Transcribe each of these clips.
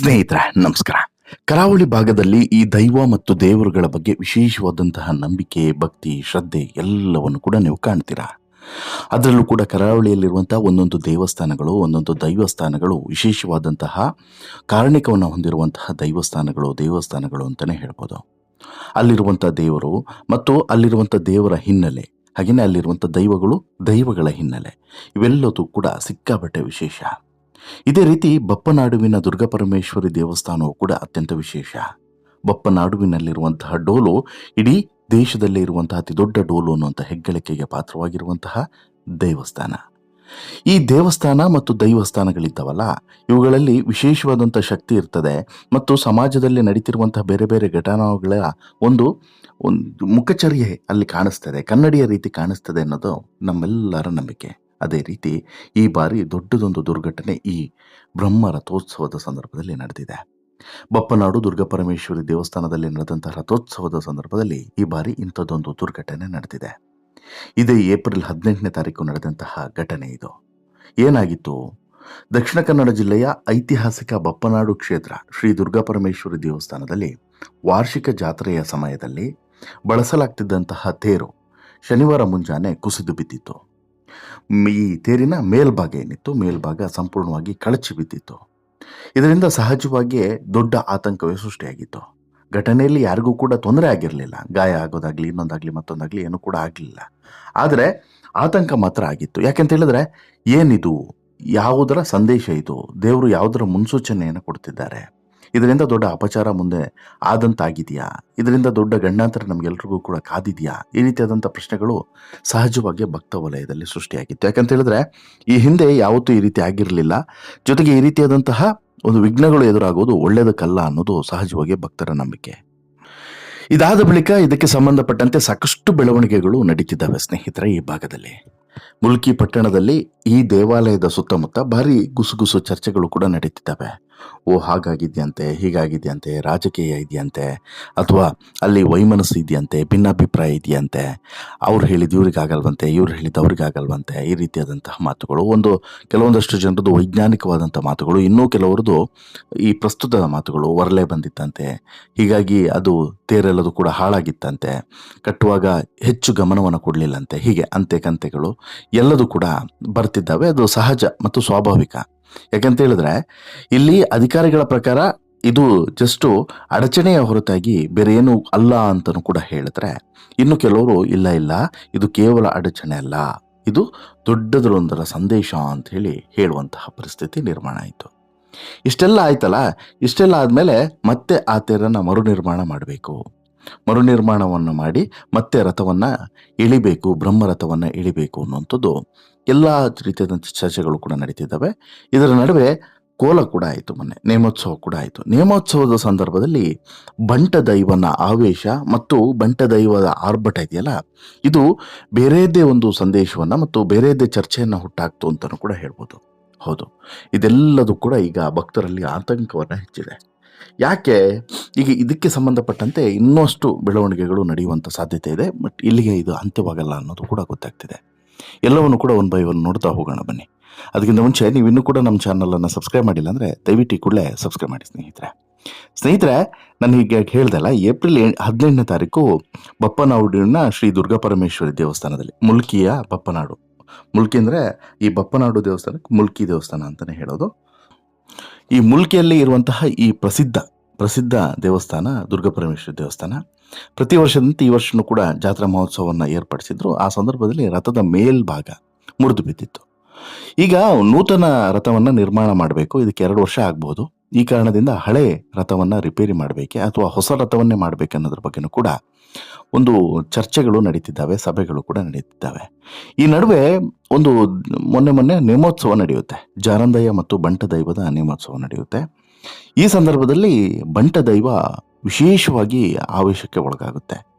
ಸ್ನೇಹಿತರೆ, ನಮಸ್ಕಾರ. ಕರಾವಳಿ ಭಾಗದಲ್ಲಿ ಈ ದೈವ ಮತ್ತು ದೇವರುಗಳ ಬಗ್ಗೆ ವಿಶೇಷವಾದಂತಹ ನಂಬಿಕೆ, ಭಕ್ತಿ, ಶ್ರದ್ಧೆ ಎಲ್ಲವನ್ನು ಕೂಡ ನೀವು ಕಾಣ್ತೀರಾ? ಅದರಲ್ಲೂ ಕೂಡ ಕರಾವಳಿಯಲ್ಲಿರುವಂತಹ ಒಂದೊಂದು ದೇವಸ್ಥಾನಗಳು, ಒಂದೊಂದು ದೈವಸ್ಥಾನಗಳು ವಿಶೇಷವಾದಂತಹ ಕಾರಣಿಕವನ್ನು ಹೊಂದಿರುವಂತಹ ದೈವಸ್ಥಾನಗಳು ದೇವಸ್ಥಾನಗಳು ಅಂತಲೇ ಹೇಳ್ಬೋದು. ಅಲ್ಲಿರುವಂಥ ದೇವರು ಮತ್ತು ಅಲ್ಲಿರುವಂಥ ದೇವರ ಹಿನ್ನೆಲೆ, ಹಾಗೆಯೇ ಅಲ್ಲಿರುವಂಥ ದೈವಗಳು ದೈವಗಳ ಹಿನ್ನೆಲೆ, ಇವೆಲ್ಲದೂ ಕೂಡ ಸಿಕ್ಕಾಪಟ್ಟೆ ವಿಶೇಷ. ಇದೇ ರೀತಿ ಬಪ್ಪನಾಡುವಿನ ದುರ್ಗಾಪರಮೇಶ್ವರಿ ದೇವಸ್ಥಾನವು ಕೂಡ ಅತ್ಯಂತ ವಿಶೇಷ. ಬಪ್ಪನಾಡುವಿನಲ್ಲಿರುವಂತಹ ಡೋಲು ಇಡೀ ದೇಶದಲ್ಲೇ ಇರುವಂತಹ ಅತಿ ದೊಡ್ಡ ಡೋಲು ಅನ್ನುವಂಥ ಹೆಗ್ಗಳಿಕೆಗೆ ಪಾತ್ರವಾಗಿರುವಂತಹ ದೇವಸ್ಥಾನ. ಈ ದೇವಸ್ಥಾನ ಮತ್ತು ದೈವಸ್ಥಾನಗಳಿದ್ದಾವಲ್ಲ, ಇವುಗಳಲ್ಲಿ ವಿಶೇಷವಾದಂಥ ಶಕ್ತಿ ಇರ್ತದೆ ಮತ್ತು ಸಮಾಜದಲ್ಲಿ ನಡೀತಿರುವಂತಹ ಬೇರೆ ಬೇರೆ ಘಟನಾಗಳ ಒಂದು ಒಂದು ಮುಖಚರ್ಯೆ ಅಲ್ಲಿ ಕಾಣಿಸ್ತದೆ, ಕನ್ನಡಿಯ ರೀತಿ ಕಾಣಿಸ್ತದೆ ಅನ್ನೋದು ನಮ್ಮೆಲ್ಲರ ನಂಬಿಕೆ. ಅದೇ ರೀತಿ ಈ ಬಾರಿ ದೊಡ್ಡದೊಂದು ದುರ್ಘಟನೆ ಈ ಬ್ರಹ್ಮ ರಥೋತ್ಸವದ ಸಂದರ್ಭದಲ್ಲಿ ನಡೆದಿದೆ. ಬಪ್ಪನಾಡು ದುರ್ಗಾಪರಮೇಶ್ವರಿ ದೇವಸ್ಥಾನದಲ್ಲಿ ನಡೆದಂತಹ ರಥೋತ್ಸವದ ಸಂದರ್ಭದಲ್ಲಿ ಈ ಬಾರಿ ಇಂಥದ್ದೊಂದು ದುರ್ಘಟನೆ ನಡೆದಿದೆ. ಇದೇ ಏಪ್ರಿಲ್ ಹದಿನೆಂಟನೇ ತಾರೀಕು ನಡೆದಂತಹ ಘಟನೆ ಇದು. ಏನಾಗಿತ್ತು? ದಕ್ಷಿಣ ಕನ್ನಡ ಜಿಲ್ಲೆಯ ಐತಿಹಾಸಿಕ ಬಪ್ಪನಾಡು ಕ್ಷೇತ್ರ ಶ್ರೀ ದುರ್ಗಾಪರಮೇಶ್ವರಿ ದೇವಸ್ಥಾನದಲ್ಲಿ ವಾರ್ಷಿಕ ಜಾತ್ರೆಯ ಸಮಯದಲ್ಲಿ ಬಳಸಲಾಗ್ತಿದ್ದಂತಹ ತೇರು ಶನಿವಾರ ಮುಂಜಾನೆ ಕುಸಿದು ಬಿದ್ದಿತ್ತು. ಈ ತೇರಿನ ಮೇಲ್ಭಾಗ ಏನಿತ್ತು, ಮೇಲ್ಭಾಗ ಸಂಪೂರ್ಣವಾಗಿ ಕಳಚಿ ಬಿದ್ದಿತ್ತು. ಇದರಿಂದ ಸಹಜವಾಗಿಯೇ ದೊಡ್ಡ ಆತಂಕವೇ ಸೃಷ್ಟಿಯಾಗಿತ್ತು. ಘಟನೆಯಲ್ಲಿ ಯಾರಿಗೂ ಕೂಡ ತೊಂದರೆ ಆಗಿರಲಿಲ್ಲ. ಗಾಯ ಆಗೋದಾಗ್ಲಿ, ಇನ್ನೊಂದಾಗ್ಲಿ, ಮತ್ತೊಂದಾಗ್ಲಿ ಏನೂ ಕೂಡ ಆಗಲಿಲ್ಲ. ಆದರೆ ಆತಂಕ ಮಾತ್ರ ಆಗಿತ್ತು. ಯಾಕೆಂತ ಹೇಳಿದ್ರೆ, ಏನಿದು, ಯಾವುದರ ಸಂದೇಶ ಇದು? ದೇವರು ಯಾವುದರ ಮುನ್ಸೂಚನೆಯನ್ನು ಕೊಡ್ತಿದ್ದಾರೆ? ಇದರಿಂದ ದೊಡ್ಡ ಅಪಚಾರ ಮುಂದೆ ಆದಂತಾಗಿದೆಯಾ? ಇದರಿಂದ ದೊಡ್ಡ ಗಂಡಾಂತರ ನಮಗೆಲ್ರಿಗೂ ಕೂಡ ಕಾದಿದೆಯಾ? ಈ ರೀತಿಯಾದಂಥ ಪ್ರಶ್ನೆಗಳು ಸಹಜವಾಗಿ ಭಕ್ತ ವಲಯದಲ್ಲಿ ಸೃಷ್ಟಿಯಾಗಿತ್ತು. ಯಾಕಂತ ಹೇಳಿದ್ರೆ, ಈ ಹಿಂದೆ ಯಾವತ್ತೂ ಈ ರೀತಿ ಆಗಿರಲಿಲ್ಲ. ಜೊತೆಗೆ ಈ ರೀತಿಯಾದಂತಹ ಒಂದು ವಿಘ್ನಗಳು ಎದುರಾಗುವುದು ಒಳ್ಳೆಯದಕ್ಕಲ್ಲ ಅನ್ನೋದು ಸಹಜವಾಗಿ ಭಕ್ತರ ನಂಬಿಕೆ. ಇದಾದ ಬಳಿಕ ಇದಕ್ಕೆ ಸಂಬಂಧಪಟ್ಟಂತೆ ಸಾಕಷ್ಟು ಬೆಳವಣಿಗೆಗಳು ನಡೀತಿದ್ದಾವೆ ಸ್ನೇಹಿತರೆ ಈ ಭಾಗದಲ್ಲಿ. ಮುಲ್ಕಿ ಪಟ್ಟಣದಲ್ಲಿ ಈ ದೇವಾಲಯದ ಸುತ್ತಮುತ್ತ ಭಾರಿ ಗುಸುಗುಸು ಚರ್ಚೆಗಳು ಕೂಡ ನಡೀತಿದ್ದಾವೆ. ಓ, ಹಾಗಾಗಿದೆಯಂತೆ, ಹೀಗಾಗಿದೆಯಂತೆ, ರಾಜಕೀಯ ಇದೆಯಂತೆ, ಅಥವಾ ಅಲ್ಲಿ ವೈಮನಸ್ಸು ಇದೆಯಂತೆ, ಭಿನ್ನಾಭಿಪ್ರಾಯ ಇದೆಯಂತೆ, ಅವ್ರು ಹೇಳಿದ ಇವ್ರಿಗಾಗಲ್ವಂತೆ, ಇವ್ರು ಹೇಳಿದ ಅವ್ರಿಗಾಗಲ್ವಂತೆ, ಈ ರೀತಿಯಾದಂತಹ ಮಾತುಗಳು. ಒಂದು, ಕೆಲವೊಂದಷ್ಟು ಜನರದ್ದು ವೈಜ್ಞಾನಿಕವಾದಂಥ ಮಾತುಗಳು, ಇನ್ನೂ ಕೆಲವರದು ಈ ಪ್ರಸ್ತುತ ಮಾತುಗಳು ಹೊರಲೇ ಬಂದಿತ್ತಂತೆ. ಹೀಗಾಗಿ ಅದು ತೇರೆಲ್ಲದು ಕೂಡ ಹಾಳಾಗಿತ್ತಂತೆ. ಕಟ್ಟುವಾಗ ಹೆಚ್ಚು ಗಮನವನ್ನು ಕೊಡಲಿಲ್ಲಂತೆ. ಹೀಗೆ ಅಂತೆ ಕಂತೆಗಳು ಎಲ್ಲದೂ ಕೂಡ ಬರ್ತಿದ್ದಾವೆ. ಅದು ಸಹಜ ಮತ್ತು ಸ್ವಾಭಾವಿಕ. ಯಾಕಂತ ಹೇಳಿದ್ರೆ, ಇಲ್ಲಿ ಅಧಿಕಾರಿಗಳ ಪ್ರಕಾರ ಇದು ಜಸ್ಟು ಅಡಚಣೆಯ ಹೊರತಾಗಿ ಬೇರೆ ಏನು ಅಲ್ಲ ಅಂತಲೂ ಕೂಡ ಹೇಳಿದ್ರೆ, ಇನ್ನು ಕೆಲವರು ಇಲ್ಲ ಇಲ್ಲ, ಇದು ಕೇವಲ ಅಡಚಣೆ ಅಲ್ಲ, ಇದು ದೊಡ್ಡದರೊಂದರ ಸಂದೇಶ ಅಂತ ಹೇಳಿ ಹೇಳುವಂತಹ ಪರಿಸ್ಥಿತಿ ನಿರ್ಮಾಣ ಆಯಿತು. ಇಷ್ಟೆಲ್ಲ ಆಯ್ತಲ್ಲ, ಇಷ್ಟೆಲ್ಲ ಆದಮೇಲೆ ಮತ್ತೆ ಆ ತೇರನ್ನು ಮರುನಿರ್ಮಾಣ ಮಾಡಬೇಕು. ಮರುನಿರ್ಮಾಣವನ್ನು ಮಾಡಿ ಮತ್ತೆ ರಥವನ್ನು ಇಳಿಬೇಕು, ಬ್ರಹ್ಮರಥವನ್ನು ಇಳಿಬೇಕು ಅನ್ನುವಂಥದ್ದು ಎಲ್ಲ ರೀತಿಯಾದಂಥ ಚರ್ಚೆಗಳು ಕೂಡ ನಡೀತಿದ್ದಾವೆ. ಇದರ ನಡುವೆ ಕೋಲ ಕೂಡ ಆಯಿತು ಮೊನ್ನೆ, ನೇಮೋತ್ಸವ ಕೂಡ ಆಯಿತು. ನೇಮೋತ್ಸವದ ಸಂದರ್ಭದಲ್ಲಿ ಬಂಟ ದೈವನ ಆವೇಶ ಮತ್ತು ಬಂಟ ದೈವದ ಆರ್ಭಟ ಇದೆಯಲ್ಲ, ಇದು ಬೇರೆದೇ ಒಂದು ಸಂದೇಶವನ್ನು ಮತ್ತು ಬೇರೆಯದೇ ಚರ್ಚೆಯನ್ನು ಹುಟ್ಟಾಕ್ತು ಅಂತಲೂ ಕೂಡ ಹೇಳ್ಬೋದು. ಹೌದು, ಇದೆಲ್ಲದೂ ಕೂಡ ಈಗ ಭಕ್ತರಲ್ಲಿ ಆತಂಕವನ್ನು ಹೆಚ್ಚಿದೆ. ಯಾಕೆ? ಈಗ ಇದಕ್ಕೆ ಸಂಬಂಧಪಟ್ಟಂತೆ ಇನ್ನಷ್ಟು ಬೆಳವಣಿಗೆಗಳು ನಡೆಯುವಂಥ ಸಾಧ್ಯತೆ ಇದೆ, ಬಟ್ ಇಲ್ಲಿಗೆ ಇದು ಅಂತ್ಯವಾಗಲ್ಲ ಅನ್ನೋದು ಕೂಡ ಗೊತ್ತಾಗ್ತಿದೆ. ಎಲ್ಲವನ್ನು ಕೂಡ ಒನ್ ಬೈ ಒನ್ ನೋಡ್ತಾ ಹೋಗೋಣ ಬನ್ನಿ. ಅದಕ್ಕಿಂತ ಮುಂಚೆ ನೀವು ಇನ್ನೂ ಕೂಡ ನಮ್ಮ ಚಾನಲನ್ನು ಸಬ್ಸ್ಕ್ರೈಬ್ ಮಾಡಿಲ್ಲ ಅಂದರೆ ದಯವಿಟ್ಟು ಕೂಡಲೇ ಸಬ್ಸ್ಕ್ರೈಬ್ ಮಾಡಿ ಸ್ನೇಹಿತರೆ. ಸ್ನೇಹಿತರೆ, ನಾನು ಈಗ ಹೇಳ್ದಲ್ಲ ಏಪ್ರಿಲ್ ಹದಿನೆಂಟನೇ ತಾರೀಕು ಬಪ್ಪನಾಡಿನ ಶ್ರೀ ದುರ್ಗಾಪರಮೇಶ್ವರಿ ದೇವಸ್ಥಾನದಲ್ಲಿ, ಮುಲ್ಕಿಯ ಬಪ್ಪನಾಡು. ಮುಲ್ಕಿ ಅಂದರೆ ಈ ಬಪ್ಪನಾಡು ದೇವಸ್ಥಾನಕ್ಕೆ ಮುಲ್ಕಿ ದೇವಸ್ಥಾನ ಅಂತಲೇ ಹೇಳೋದು. ಈ ಮುಲ್ಕಿಯಲ್ಲಿ ಇರುವಂತಹ ಈ ಪ್ರಸಿದ್ಧ ಪ್ರಸಿದ್ಧ ದೇವಸ್ಥಾನ ದುರ್ಗಾಪರಮೇಶ್ವರಿ ದೇವಸ್ಥಾನ. ಪ್ರತಿ ವರ್ಷದಂತೆ ಈ ವರ್ಷನೂ ಕೂಡ ಜಾತ್ರಾ ಮಹೋತ್ಸವವನ್ನು ಏರ್ಪಡಿಸಿದ್ರು. ಆ ಸಂದರ್ಭದಲ್ಲಿ ರಥದ ಮೇಲ್ಭಾಗ ಮುರಿದು ಬಿದ್ದಿತ್ತು. ಈಗ ನೂತನ ರಥವನ್ನು ನಿರ್ಮಾಣ ಮಾಡಬೇಕು. ಇದಕ್ಕೆ ಎರಡು ವರ್ಷ ಆಗ್ಬೋದು. ಈ ಕಾರಣದಿಂದ ಹಳೆ ರಥವನ್ನು ರಿಪೇರಿ ಮಾಡಬೇಕೆ ಅಥವಾ ಹೊಸ ರಥವನ್ನೇ ಮಾಡಬೇಕನ್ನೋದ್ರ ಬಗ್ಗೆನೂ ಕೂಡ ಒಂದು ಚರ್ಚೆಗಳು ನಡೀತಿದ್ದಾವೆ, ಸಭೆಗಳು ಕೂಡ ನಡೀತಿದ್ದಾವೆ. ಈ ನಡುವೆ ಒಂದು ಮೊನ್ನೆ ಮೊನ್ನೆ ನೇಮೋತ್ಸವ ನಡೆಯುತ್ತೆ. ಜಾರಂದಯ್ಯ ಮತ್ತು ಬಂಟ ದೈವದ ನೇಮೋತ್ಸವ ನಡೆಯುತ್ತೆ. ಈ ಸಂದರ್ಭದಲ್ಲಿ ಬಂಟ ದೈವ ವಿಶೇಷವಾಗಿ ಆವೇಶಕ್ಕೆ ಒಳಗಾಗುತ್ತೆ.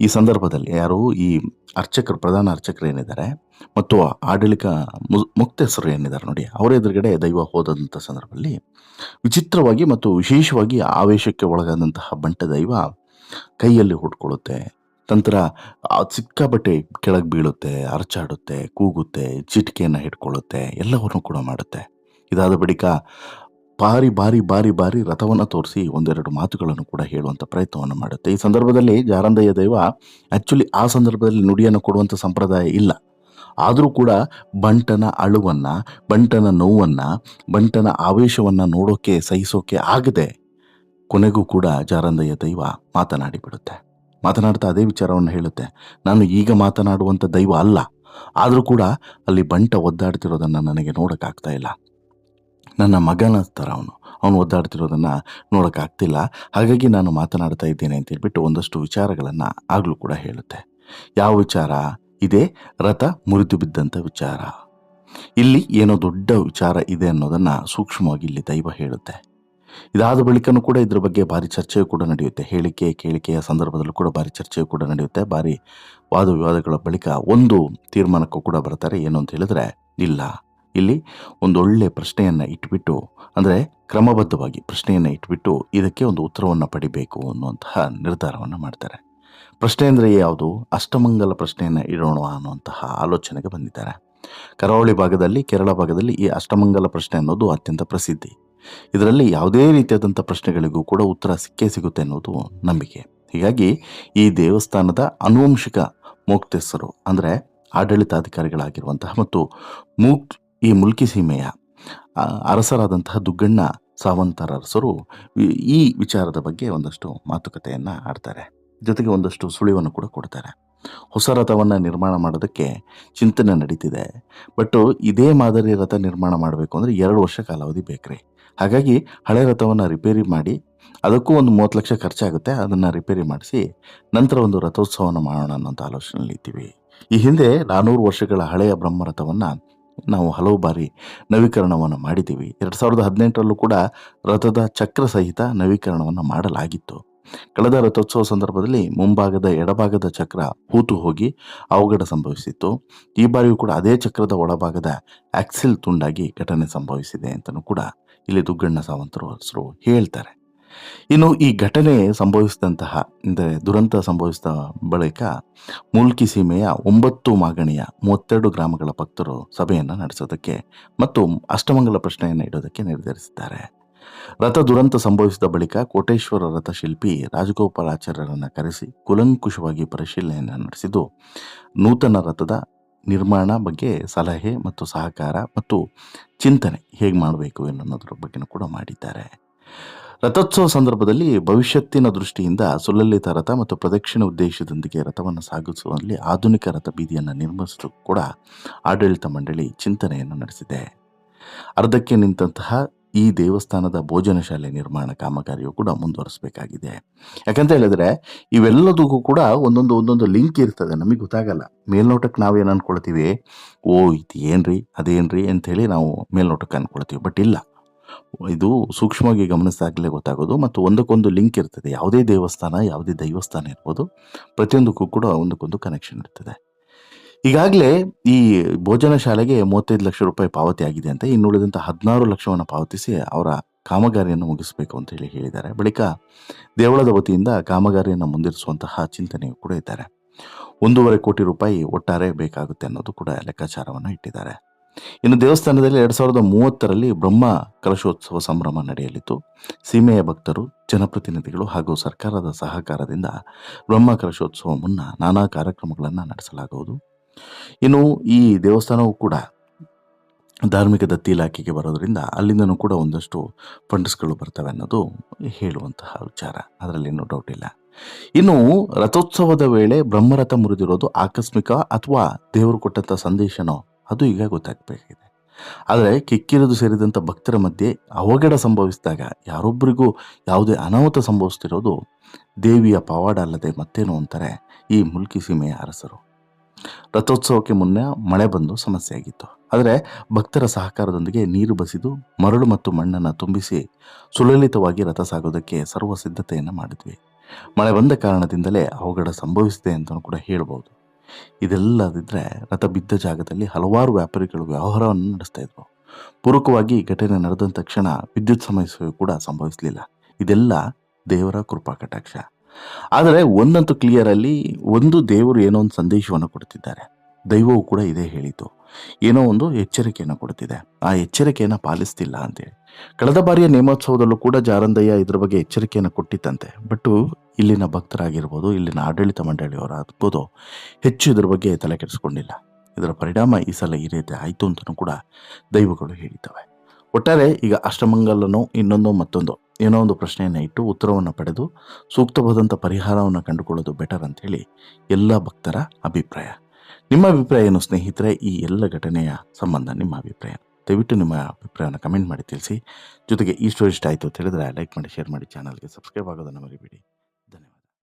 ಈ ಸಂದರ್ಭದಲ್ಲಿ ಯಾರು ಈ ಅರ್ಚಕರು, ಪ್ರಧಾನ ಅರ್ಚಕರು ಏನಿದ್ದಾರೆ ಮತ್ತು ಆಡಳಿತ ಮು- ಮುಕ್ತೇಸರು ಏನಿದ್ದಾರೆ ನೋಡಿ, ಅವರ ಎದುರುಗಡೆ ದೈವ ಹೋದಂಥ ಸಂದರ್ಭದಲ್ಲಿ ವಿಚಿತ್ರವಾಗಿ ಮತ್ತು ವಿಶೇಷವಾಗಿ ಆವೇಶಕ್ಕೆ ಒಳಗಾದಂತಹ ಬಂಟ ದೈವ ಕೈಯಲ್ಲಿ ಹುಡ್ಕೊಳ್ಳುತ್ತೆ. ನಂತರ ಆ ಸಿಕ್ಕಾಬಟ್ಟೆ ಕೆಳಗೆ ಬೀಳುತ್ತೆ ಅರ್ಚಾಡುತ್ತೆ ಕೂಗುತ್ತೆ, ಚಿಟಿಕೆಯನ್ನು ಹಿಡ್ಕೊಳ್ಳುತ್ತೆ, ಎಲ್ಲವನ್ನು ಕೂಡ ಮಾಡುತ್ತೆ. ಇದಾದ ಬಳಿಕ ಬಾರಿ ಬಾರಿ ಬಾರಿ ಬಾರಿ ರಥವನ್ನು ತೋರಿಸಿ ಒಂದೆರಡು ಮಾತುಗಳನ್ನು ಕೂಡ ಹೇಳುವಂಥ ಪ್ರಯತ್ನವನ್ನು ಮಾಡುತ್ತೆ. ಈ ಸಂದರ್ಭದಲ್ಲಿ ಜಾರಂದಯ್ಯ ದೈವ ಆ್ಯಕ್ಚುಲಿ ಆ ಸಂದರ್ಭದಲ್ಲಿ ನುಡಿಯನ್ನು ಕೊಡುವಂಥ ಸಂಪ್ರದಾಯ ಇಲ್ಲ. ಆದರೂ ಕೂಡ ಬಂಟನ ಅಳುವನ್ನು, ಬಂಟನ ನೋವನ್ನು, ಬಂಟನ ಆವೇಶವನ್ನು ನೋಡೋಕ್ಕೆ ಸಹಿಸೋಕೆ ಆಗದೆ ಕೊನೆಗೂ ಕೂಡ ಜಾರಂದಯ್ಯ ದೈವ ಮಾತನಾಡಿ ಬಿಡುತ್ತೆ. ಮಾತನಾಡ್ತಾ ಅದೇ ವಿಚಾರವನ್ನು ಹೇಳುತ್ತೆ. ನಾನು ಈಗ ಮಾತನಾಡುವಂಥ ದೈವ ಅಲ್ಲ. ಆದರೂ ಕೂಡ ಅಲ್ಲಿ ಬಂಟ ಒದ್ದಾಡ್ತಿರೋದನ್ನು ನನಗೆ ನೋಡೋಕ್ಕಾಗ್ತಾ ಇಲ್ಲ. ನನ್ನ ಮಗನ ಥರ ಅವನು. ಅವನು ಒದ್ದಾಡ್ತಿರೋದನ್ನು ನೋಡೋಕ್ಕಾಗ್ತಿಲ್ಲ ಹಾಗಾಗಿ ನಾನು ಮಾತನಾಡ್ತಾ ಇದ್ದೇನೆ ಅಂತ ಹೇಳ್ಬಿಟ್ಟು ಒಂದಷ್ಟು ವಿಚಾರಗಳನ್ನು ಆಗಲೂ ಕೂಡ ಹೇಳುತ್ತೆ. ಯಾವ ವಿಚಾರ? ಇದೇ ರಥ ಮುರಿದು ಬಿದ್ದಂಥ ವಿಚಾರ. ಇಲ್ಲಿ ಏನೋ ದೊಡ್ಡ ವಿಚಾರ ಇದೆ ಅನ್ನೋದನ್ನು ಸೂಕ್ಷ್ಮವಾಗಿ ಇಲ್ಲಿ ದೈವ ಹೇಳುತ್ತೆ. ಇದಾದ ಬಳಿಕನೂ ಕೂಡ ಇದ್ರ ಬಗ್ಗೆ ಭಾರಿ ಚರ್ಚೆಯೂ ಕೂಡ ನಡೆಯುತ್ತೆ. ಹೇಳಿಕೆ, ಕೇಳಿಕೆಯ ಸಂದರ್ಭದಲ್ಲೂ ಕೂಡ ಭಾರಿ ಚರ್ಚೆಯೂ ಕೂಡ ನಡೆಯುತ್ತೆ. ಭಾರಿ ವಾದ ವಿವಾದಗಳ ಬಳಿಕ ಒಂದು ತೀರ್ಮಾನಕ್ಕೂ ಕೂಡ ಬರ್ತಾರೆ. ಏನು ಅಂತ ಹೇಳಿದ್ರೆ, ಇಲ್ಲ. ಇಲ್ಲಿ ಒಂದೊಳ್ಳೆ ಪ್ರಶ್ನೆಯನ್ನು ಇಟ್ಬಿಟ್ಟು, ಅಂದರೆ ಕ್ರಮಬದ್ಧವಾಗಿ ಪ್ರಶ್ನೆಯನ್ನು ಇಟ್ಬಿಟ್ಟು ಇದಕ್ಕೆ ಒಂದು ಉತ್ತರವನ್ನು ಪಡಿಬೇಕು ಅನ್ನುವಂತಹ ನಿರ್ಧಾರವನ್ನು ಮಾಡ್ತಾರೆ. ಪ್ರಶ್ನೆ ಅಂದರೆ ಯಾವುದು? ಅಷ್ಟಮಂಗಲ ಪ್ರಶ್ನೆಯನ್ನು ಇಡೋಣ ಅನ್ನುವಂತಹ ಆಲೋಚನೆಗೆ ಬಂದಿದ್ದಾರೆ. ಕರಾವಳಿ ಭಾಗದಲ್ಲಿ, ಕೇರಳ ಭಾಗದಲ್ಲಿ ಈ ಅಷ್ಟಮಂಗಲ ಪ್ರಶ್ನೆ ಅನ್ನೋದು ಅತ್ಯಂತ ಪ್ರಸಿದ್ಧಿ. ಇದರಲ್ಲಿ ಯಾವುದೇ ರೀತಿಯಾದಂಥ ಪ್ರಶ್ನೆಗಳಿಗೂ ಕೂಡ ಉತ್ತರ ಸಿಕ್ಕೇ ಸಿಗುತ್ತೆ ಅನ್ನೋದು ನಂಬಿಕೆ. ಹೀಗಾಗಿ ಈ ದೇವಸ್ಥಾನದ ಅನುವಂಶಿಕ ಮೋಕ್ತೆಸ್ಸರು ಅಂದರೆ ಆಡಳಿತಾಧಿಕಾರಿಗಳಾಗಿರುವಂತಹ ಮತ್ತು ಮೂಕ್ ಈ ಮುಲ್ಕಿ ಸೀಮೆಯ ಅರಸರಾದಂತಹ ದುಗ್ಗಣ್ಣ ಸಾವಂತರ ಅರಸರು ಈ- ವಿಚಾರದ ಬಗ್ಗೆ ಒಂದಷ್ಟು ಮಾತುಕತೆಯನ್ನು ಆಡ್ತಾರೆ. ಜೊತೆಗೆ ಒಂದಷ್ಟು ಸುಳಿವನ್ನು ಕೂಡ ಕೊಡ್ತಾರೆ. ಹೊಸ ರಥವನ್ನು ನಿರ್ಮಾಣ ಮಾಡೋದಕ್ಕೆ ಚಿಂತನೆ ನಡೀತಿದೆ. ಬಟ್ ಇದೇ ಮಾದರಿ ರಥ ನಿರ್ಮಾಣ ಮಾಡಬೇಕು ಅಂದರೆ ಎರಡು ವರ್ಷ ಕಾಲಾವಧಿ ಬೇಕ್ರಿ. ಹಾಗಾಗಿ ಹಳೆ ರಥವನ್ನು ರಿಪೇರಿ ಮಾಡಿ, ಅದಕ್ಕೂ ಒಂದು ಮೂವತ್ತು ಲಕ್ಷ ಖರ್ಚಾಗುತ್ತೆ. ಅದನ್ನು ರಿಪೇರಿ ಮಾಡಿಸಿ ನಂತರ ಒಂದು ರಥೋತ್ಸವವನ್ನು ಮಾಡೋಣ ಅನ್ನೋಂಥ ಆಲೋಚನೆಯಲ್ಲಿ ಇದ್ದೀವಿ. ಈ ಹಿಂದೆ ನಾನ್ನೂರು ವರ್ಷಗಳ ಹಳೆಯ ಬ್ರಹ್ಮರಥವನ್ನು ನಾವು ಹಲವು ಬಾರಿ ನವೀಕರಣವನ್ನು ಮಾಡಿದ್ದೀವಿ. ಎರಡು ಸಾವಿರದ ಹದಿನೆಂಟರಲ್ಲೂ ಕೂಡ ರಥದ ಚಕ್ರ ಸಹಿತ ನವೀಕರಣವನ್ನು ಮಾಡಲಾಗಿತ್ತು. ಕಳೆದ ರಥೋತ್ಸವ ಸಂದರ್ಭದಲ್ಲಿ ಮುಂಭಾಗದ ಎಡಭಾಗದ ಚಕ್ರ ಹೂತು ಹೋಗಿ ಅವಘಡ ಸಂಭವಿಸಿತ್ತು. ಈ ಬಾರಿಯೂ ಕೂಡ ಅದೇ ಚಕ್ರದ ಒಳಭಾಗದ ಆಕ್ಸಿಲ್ ತುಂಡಾಗಿ ಘಟನೆ ಸಂಭವಿಸಿದೆ ಅಂತಲೂ ಕೂಡ ಇಲ್ಲಿ ದುಗ್ಗಣ್ಣ ಸಾವಂತರು ಹೆಸರು ಹೇಳ್ತಾರೆ. ಇನ್ನು ಈ ಘಟನೆ ಸಂಭವಿಸಿದಂತಹ, ಅಂದರೆ ದುರಂತ ಸಂಭವಿಸಿದ ಬಳಿಕ ಮೂಲ್ಕಿ ಸೀಮೆಯ ಒಂಬತ್ತು ಮಾಗಣಿಯ ಮೂವತ್ತೆರಡು ಗ್ರಾಮಗಳ ಭಕ್ತರು ಸಭೆಯನ್ನು ನಡೆಸೋದಕ್ಕೆ ಮತ್ತು ಅಷ್ಟಮಂಗಲ ಪ್ರಶ್ನೆಯನ್ನು ಇಡೋದಕ್ಕೆ ನಿರ್ಧರಿಸಿದ್ದಾರೆ. ರಥ ದುರಂತ ಸಂಭವಿಸಿದ ಬಳಿಕ ಕೋಟೇಶ್ವರ ರಥ ಶಿಲ್ಪಿ ರಾಜಗೋಪಾಲಾಚಾರ್ಯರನ್ನು ಕರೆಸಿ ಕುಲಂಕುಷವಾಗಿ ಪರಿಶೀಲನೆಯನ್ನು ನಡೆಸಿದ್ದು, ನೂತನ ರಥದ ನಿರ್ಮಾಣ ಬಗ್ಗೆ ಸಲಹೆ ಮತ್ತು ಸಹಕಾರ ಮತ್ತು ಚಿಂತನೆ ಹೇಗೆ ಮಾಡಬೇಕು ಎನ್ನುವುದರ ಬಗ್ಗೆಯೂ ಕೂಡ ಮಾಡಿದ್ದಾರೆ. ರಥೋತ್ಸವ ಸಂದರ್ಭದಲ್ಲಿ ಭವಿಷ್ಯತ್ತಿನ ದೃಷ್ಟಿಯಿಂದ ಸುಲಲಿತ ರಥ ಮತ್ತು ಪ್ರದಕ್ಷಿಣ ಉದ್ದೇಶದೊಂದಿಗೆ ರಥವನ್ನು ಸಾಗಿಸುವಲ್ಲಿ ಆಧುನಿಕ ರಥ ಬೀದಿಯನ್ನು ನಿರ್ಮಿಸಲು ಕೂಡ ಆಡಳಿತ ಮಂಡಳಿ ಚಿಂತನೆಯನ್ನು ನಡೆಸಿದೆ. ಅರ್ಧಕ್ಕೆ ನಿಂತಹ ಈ ದೇವಸ್ಥಾನದ ಭೋಜನ ಶಾಲೆ ನಿರ್ಮಾಣ ಕಾಮಗಾರಿಯು ಕೂಡ ಮುಂದುವರಿಸಬೇಕಾಗಿದೆ. ಯಾಕಂತ ಹೇಳಿದ್ರೆ ಇವೆಲ್ಲದಕ್ಕೂ ಕೂಡ ಒಂದೊಂದು ಒಂದೊಂದು ಲಿಂಕ್ ಇರ್ತದೆ, ನಮಗೆ ಗೊತ್ತಾಗಲ್ಲ. ಮೇಲ್ನೋಟಕ್ಕೆ ನಾವೇನು ಅನ್ಕೊಳ್ತೀವಿ? ಓ ಇದು ಏನ್ರಿ ಅದೇನ್ರಿ ಹೇಳಿ ನಾವು ಮೇಲ್ನೋಟಕ್ಕೆ ಅನ್ಕೊಳ್ತೀವಿ, ಬಟ್ ಇಲ್ಲ. ಇದು ಸೂಕ್ಷ್ಮವಾಗಿ ಗಮನಿಸಿದಾಗಲೇ ಗೊತ್ತಾಗೋದು. ಮತ್ತು ಒಂದಕ್ಕೊಂದು ಲಿಂಕ್ ಇರ್ತದೆ. ಯಾವುದೇ ದೇವಸ್ಥಾನ, ಯಾವುದೇ ದೈವಸ್ಥಾನ ಇರ್ಬೋದು. ಪ್ರತಿಯೊಂದಕ್ಕೂ ಕೂಡ ಒಂದಕ್ಕೊಂದು ಕನೆಕ್ಷನ್ ಇರ್ತದೆ. ಈಗಾಗಲೇ ಈ ಭೋಜನ ಶಾಲೆಗೆ ಮೂವತ್ತೈದು ಲಕ್ಷ ರೂಪಾಯಿ ಪಾವತಿ ಆಗಿದೆ ಅಂತ ಇನ್ನುಳಿದಂಥ ಹದಿನಾರು ಲಕ್ಷವನ್ನು ಪಾವತಿಸಿ ಅವರ ಕಾಮಗಾರಿಯನ್ನು ಮುಗಿಸಬೇಕು ಅಂತ ಹೇಳಿ ಹೇಳಿದ್ದಾರೆ. ಬಳಿಕ ದೇವಳದ ವತಿಯಿಂದ ಕಾಮಗಾರಿಯನ್ನು ಮುಂದಿರಿಸುವಂತಹ ಚಿಂತನೆಯು ಕೂಡ ಇದ್ದಾರೆ. ಒಂದೂವರೆ ಕೋಟಿ ರೂಪಾಯಿ ಒಟ್ಟಾರೆ ಬೇಕಾಗುತ್ತೆ ಅನ್ನೋದು ಕೂಡ ಲೆಕ್ಕಾಚಾರವನ್ನು ಇಟ್ಟಿದ್ದಾರೆ. ಇನ್ನು ದೇವಸ್ಥಾನದಲ್ಲಿ ಎರಡು ಸಾವಿರದ ಮೂವತ್ತರಲ್ಲಿ ಬ್ರಹ್ಮ ಕಲಶೋತ್ಸವ ಸಂಭ್ರಮ ನಡೆಯಲಿತ್ತು. ಸೀಮೆಯ ಭಕ್ತರು, ಜನಪ್ರತಿನಿಧಿಗಳು ಹಾಗೂ ಸರ್ಕಾರದ ಸಹಕಾರದಿಂದ ಬ್ರಹ್ಮ ಕಲಶೋತ್ಸವ ಮುನ್ನ ನಾನಾ ಕಾರ್ಯಕ್ರಮಗಳನ್ನು ನಡೆಸಲಾಗುವುದು. ಇನ್ನು ಈ ದೇವಸ್ಥಾನವು ಕೂಡ ಧಾರ್ಮಿಕ ದತ್ತಿ ಇಲಾಖೆಗೆ ಬರೋದರಿಂದ ಅಲ್ಲಿಂದನೂ ಕೂಡ ಒಂದಷ್ಟು ಫಂಡ್ಸ್ಗಳು ಬರ್ತವೆ ಅನ್ನೋದು ಹೇಳುವಂತಹ ವಿಚಾರ. ಅದರಲ್ಲಿ ಏನೂ ಡೌಟ್ ಇಲ್ಲ. ಇನ್ನು ರಥೋತ್ಸವದ ವೇಳೆ ಬ್ರಹ್ಮರಥ ಮುರಿದಿರೋದು ಆಕಸ್ಮಿಕ ಅಥವಾ ದೇವರು ಕೊಟ್ಟಂಥ ಸಂದೇಶನೋ? ಅದು ಈಗ ಗೊತ್ತಾಗಬೇಕಿದೆ ಆದರೆ ಕಿಕ್ಕಿರಿದು ಸೇರಿದಂಥ ಭಕ್ತರ ಮಧ್ಯೆ ಅವಘಡ ಸಂಭವಿಸಿದಾಗ ಯಾರೊಬ್ಬರಿಗೂ ಯಾವುದೇ ಅನಾಹುತ ಸಂಭವಿಸ್ತಿರೋದು ದೇವಿಯ ಪವಾಡ ಅಲ್ಲದೆ ಮತ್ತೇನು ಅಂತಾರೆ ಈ ಮುಲ್ಕಿ ಸೀಮೆಯ ಅರಸರು. ರಥೋತ್ಸವಕ್ಕೆ ಮುನ್ನ ಮಳೆ ಬಂದು ಸಮಸ್ಯೆ ಆಗಿತ್ತು. ಆದರೆ ಭಕ್ತರ ಸಹಕಾರದೊಂದಿಗೆ ನೀರು ಬಸಿದು ಮರಳು ಮತ್ತು ಮಣ್ಣನ್ನು ತುಂಬಿಸಿ ಸುಲಲಿತವಾಗಿ ರಥ ಸಾಗೋದಕ್ಕೆ ಸರ್ವ ಸಿದ್ಧತೆಯನ್ನು ಮಾಡಿದ್ವಿ. ಮಳೆ ಬಂದ ಕಾರಣದಿಂದಲೇ ಅವಘಡ ಸಂಭವಿಸಿದೆ ಅಂತ ಕೂಡ ಹೇಳ್ಬೋದು. ಇದೆಲ್ಲದಿದ್ದರೆ ರಥ ಬಿದ್ದ ಜಾಗದಲ್ಲಿ ಹಲವಾರು ವ್ಯಾಪಾರಿಗಳು ವ್ಯವಹಾರವನ್ನು ನಡೆಸ್ತಾ ಇದ್ರು. ಪೂರಕವಾಗಿ ಘಟನೆ ನಡೆದ ತಕ್ಷಣ ವಿದ್ಯುತ್ ಸಮಸ್ಯೆ ಕೂಡ ಸಂಭವಿಸಲಿಲ್ಲ. ಇದೆಲ್ಲ ದೇವರ ಕೃಪಾ ಕಟಾಕ್ಷ. ಆದರೆ ಒಂದಂತೂ ಕ್ಲಿಯರಲ್ಲಿ ಒಂದು ದೇವರು ಏನೋ ಒಂದು ಸಂದೇಶವನ್ನು ಕೊಡ್ತಿದ್ದಾರೆ. ದೈವವು ಕೂಡ ಇದೇ ಹೇಳಿತು. ಏನೋ ಒಂದು ಎಚ್ಚರಿಕೆಯನ್ನು ಕೊಡ್ತಿದೆ. ಆ ಎಚ್ಚರಿಕೆಯನ್ನು ಪಾಲಿಸ್ತಿಲ್ಲ ಅಂತೇಳಿ. ಕಳೆದ ಬಾರಿಯ ನೇಮೋತ್ಸವದಲ್ಲೂ ಕೂಡ ಜಾರಂದಯ್ಯ ಇದ್ರ ಬಗ್ಗೆ ಎಚ್ಚರಿಕೆಯನ್ನು ಕೊಟ್ಟಿತ್ತಂತೆ. ಬಟ್ ಇಲ್ಲಿನ ಭಕ್ತರಾಗಿರ್ಬೋದು, ಇಲ್ಲಿನ ಆಡಳಿತ ಮಂಡಳಿಯವರಾಗ್ಬೋದು ಹೆಚ್ಚು ಇದ್ರ ಬಗ್ಗೆ ತಲೆ ಕೆಡಿಸ್ಕೊಂಡಿಲ್ಲ. ಇದರ ಪರಿಣಾಮ ಈ ಸಲ ಈ ರೀತಿ ಆಯಿತು ಅಂತಲೂ ಕೂಡ ದೈವಗಳು ಹೇಳಿದ್ದಾವೆ. ಒಟ್ಟಾರೆ ಈಗ ಅಷ್ಟಮಂಗಲನೋ ಇನ್ನೊಂದು ಮತ್ತೊಂದು ಏನೋ ಒಂದು ಪ್ರಶ್ನೆಯನ್ನು ಇಟ್ಟು ಉತ್ತರವನ್ನು ಪಡೆದು ಸೂಕ್ತವಾದಂಥ ಪರಿಹಾರವನ್ನು ಕಂಡುಕೊಳ್ಳೋದು ಬೆಟರ್ ಅಂತೇಳಿ ಎಲ್ಲ ಭಕ್ತರ ಅಭಿಪ್ರಾಯ. ನಿಮ್ಮ ಅಭಿಪ್ರಾಯ ಏನು ಸ್ನೇಹಿತರೆ, ಈ ಎಲ್ಲ ಘಟನೆಯ ಸಂಬಂಧ ನಿಮ್ಮ ಅಭಿಪ್ರಾಯ. ದಯವಿಟ್ಟು ನಿಮ್ಮ ಅಭಿಪ್ರಾಯವನ್ನು ಕಮೆಂಟ್ ಮಾಡಿ ತಿಳಿಸಿ. ಜೊತೆಗೆ ಈ ಸ್ಟೋರಿ ಇಷ್ಟ ಆಯಿತು ತಿಳಿದ್ರೆ ಲೈಕ್ ಮಾಡಿ, ಶೇರ್ ಮಾಡಿ, ಚಾನಲ್ಗೆ ಸಬ್ಸ್ಕ್ರೈಬ್ ಆಗೋದನ್ನು ಮರಿಬೇಡಿ.